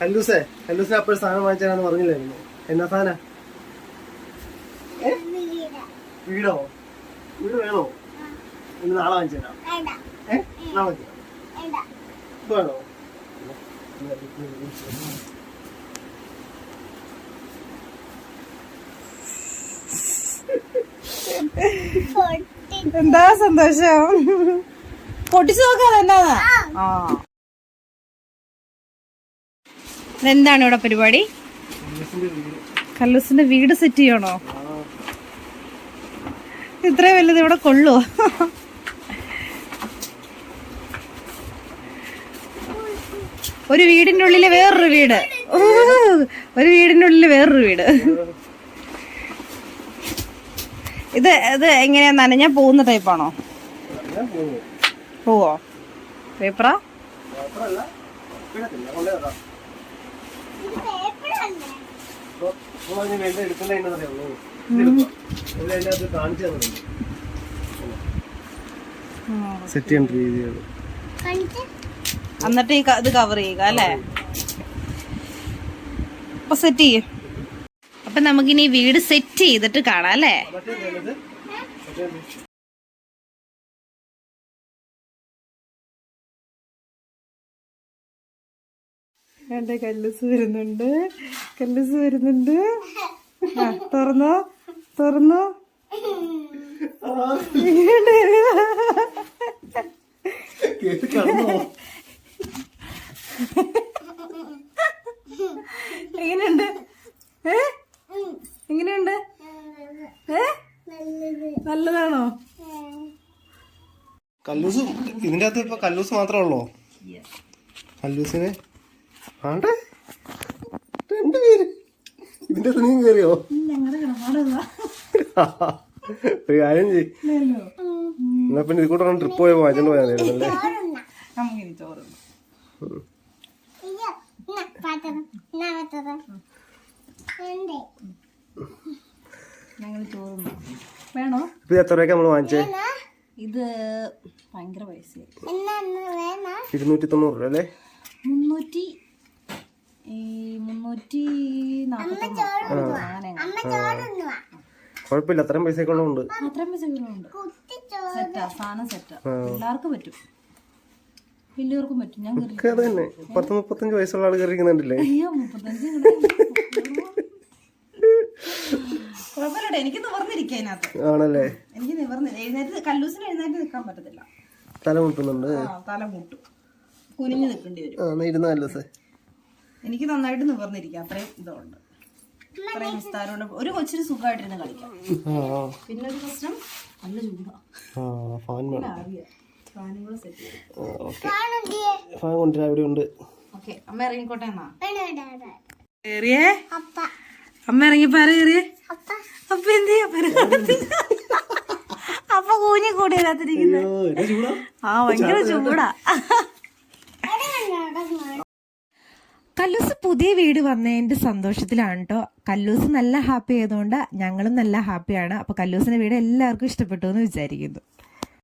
കല്ലൂസേ ഹല്ലൂസിനെ അപ്പോഴും സാധനം വാങ്ങിച്ചാന്ന് പറഞ്ഞില്ലായിരുന്നു? എന്നാ സാധന? വീടോ? വീട് വേണോ? ഇന്ന് നാളെ വാങ്ങിച്ചു തരാം ഏ എന്താ സന്തോഷം? പൊട്ടിച്ചു നോക്കാതെ എന്നാ ആ. എന്താണ് ഇവിടെ പരിപാടി? കല്ലൂസിന്റെ വീട് സെറ്റ് ചെയ്യണോ? ഇത്ര വലുത് ഇവിടെ കൊള്ളുവോ ഒരു വീടിന്റെ ഉള്ളിൽ വേറൊരു വീട്. ഒരു വീടിന്റെ ഉള്ളിൽ വേറൊരു വീട്. ഇത് ഇത് എങ്ങനെയാ നനഞ്ഞാ പോകുന്ന ടൈപ്പാണോ പോവോ? പേപ്പറാ? എടുക്കണ്ട എന്നറിയാമോ എല്ലാം അകത്ത് കാണിച്ചു തന്നിട്ടുണ്ട്. സെറ്റ് ചെയ്യേണ്ട രീതിയാണ്. എന്നിട്ട് ഈ ഇത് കവർ ചെയ്യുക അല്ലേ? അപ്പൊ സെറ്റ് ചെയ്യ. അപ്പൊ നമുക്കിനി വീട് സെറ്റ് ചെയ്തിട്ട് കാണാം അല്ലേ? എന്റെ കല്ലൂസ് വരുന്നുണ്ട്. കല്ലൂസ് വരുന്നുണ്ട്. ആ, തുറന്നോ? തുറന്നോ? എങ്ങനെയുണ്ട് ഏ? എങ്ങനെയുണ്ട് ഏ? നല്ലതാണോ? കല്ലൂസ് ഇതിന്റെ അകത്ത് ഇപ്പൊ കല്ലൂസ് മാത്രമേ ഉള്ളോ? കല്ലൂസിനെ? ആണ്ടെ? രണ്ട് പേര്. ഇതിന്റെ നീ കയറിയോ ഒരു കാര്യം ചെയ് എന്നാ പിന്നെ ഇത് കൂടെ ട്രിപ്പ് പോയപ്പോ വാങ്ങിച്ചോണ്ട് പോയാലേ ഇത് എത്ര രൂപയ്ക്ക് നമ്മൾ വാങ്ങിച്ചേ? ഇത് ഭയങ്കര പൈസ ഇരുന്നൂറ്റി തൊണ്ണൂറ് രൂപ അല്ലേ? മുന്നൂറ്റി ഈ മുന്നൂറ്റി കുഴപ്പമില്ല അത്രയും പൈസക്കുള്ളതുണ്ട് അത്രയും പൈസ ഉണ്ട് സെറ്റാ സാധനം സെറ്റാ. എല്ലാവർക്കും പറ്റും. വലിയവർക്കും പറ്റും. ഞാൻ തന്നെ പത്ത് മുപ്പത്തഞ്ച് വയസ്സുള്ള ആൾ. കുഴപ്പമില്ലട്ടെ എനിക്ക് നിവർന്നിരിക്കുക അതിനകത്ത്. ആണല്ലേ? എനിക്ക് നിവർന്നില്ല. എഴുന്നേറ്റ് കല്ലൂസിന് എഴുന്നേറ്റ് നിൽക്കാൻ പറ്റത്തില്ല. തല മുട്ടുന്നുണ്ട്. ആ തല മൂട്ടും. കുനിഞ്ഞു നിൽക്കേണ്ടി വരും. ആ എന്നാ ഇരുന്ന കല്ലൂസേ. എനിക്ക് നന്നായിട്ട് നിവർന്നിരിക്കാം. അത്രയും ഇതുണ്ട്. അത്രയും വിസ്താരമുണ്ട് ഒരു കൊച്ചിന് സുഖമായിട്ടിരുന്ന് കളിക്കാം. പിന്നെ ഒരു പ്രശ്നം നല്ല ചൂടാ. ആ ഫാൻ ഇവിടെ ഉണ്ട്. ഓക്കെ അമ്മ ഇറങ്ങിക്കോട്ടെ എന്നാ? കേറിയേ അമ്മ ഇറങ്ങിയപ്പോ ആരാ കേറിയേ അപ്പൊ എന്ത് ചെയ്യാ പരമാവധി അപ്പൊ കൂഞ്ഞി കൂടി അതിനകത്തിരിക്കുന്നത് ആ ഭയങ്കര ചൂടാ. കല്ലൂസ് പുതിയ വീട് വന്നതിന്റെ സന്തോഷത്തിലാണ് കേട്ടോ കല്ലൂസ് നല്ല ഹാപ്പി ആയതുകൊണ്ട് ഞങ്ങളും നല്ല ഹാപ്പിയാണ്. അപ്പൊ കല്ലൂസിന്റെ വീട് എല്ലാവർക്കും ഇഷ്ടപ്പെട്ടു എന്ന് വിചാരിക്കുന്നു.